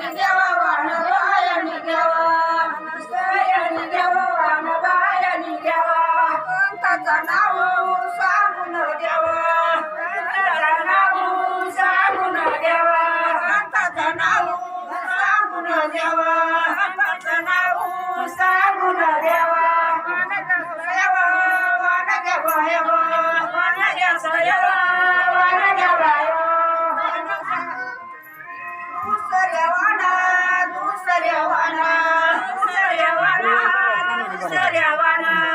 Yeah.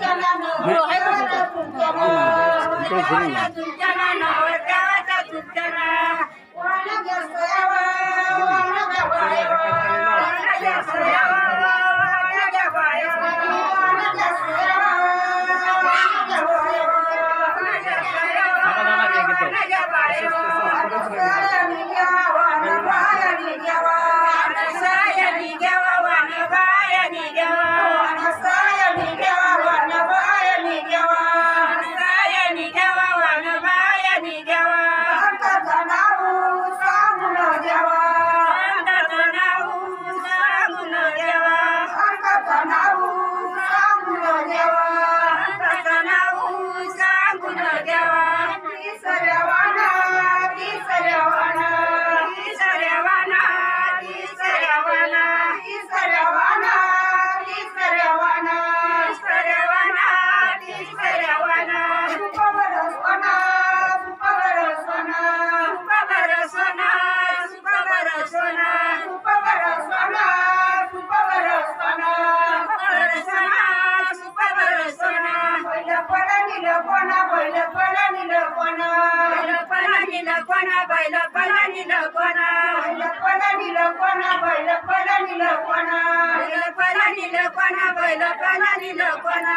加班了还有还有还有还有还有还 बैल पळा निल कोणा बैल पळा निल कोणा बैल पळा निल कोणा बैल पळा निल कोणा बैल पळा निल कोणा बैल पळा निल कोणा बैल पळा निल कोणा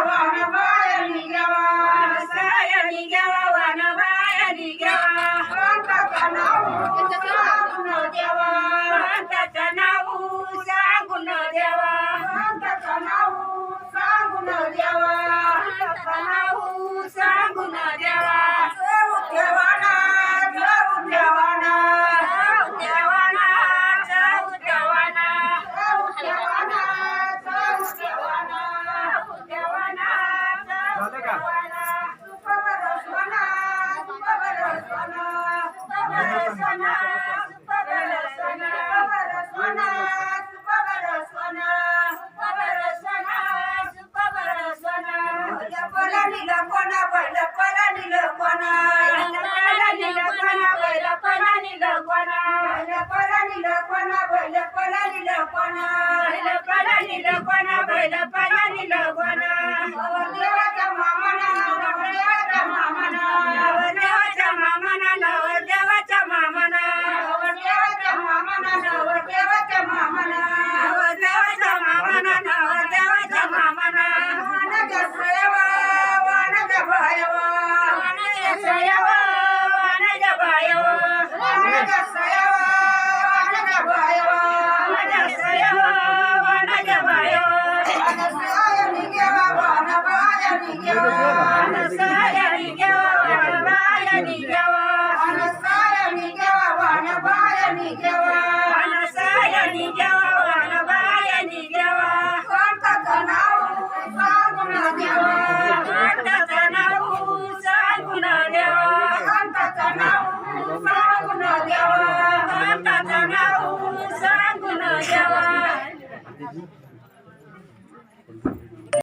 Thank you. कोणा बैल पडा निल कोणा Yeah.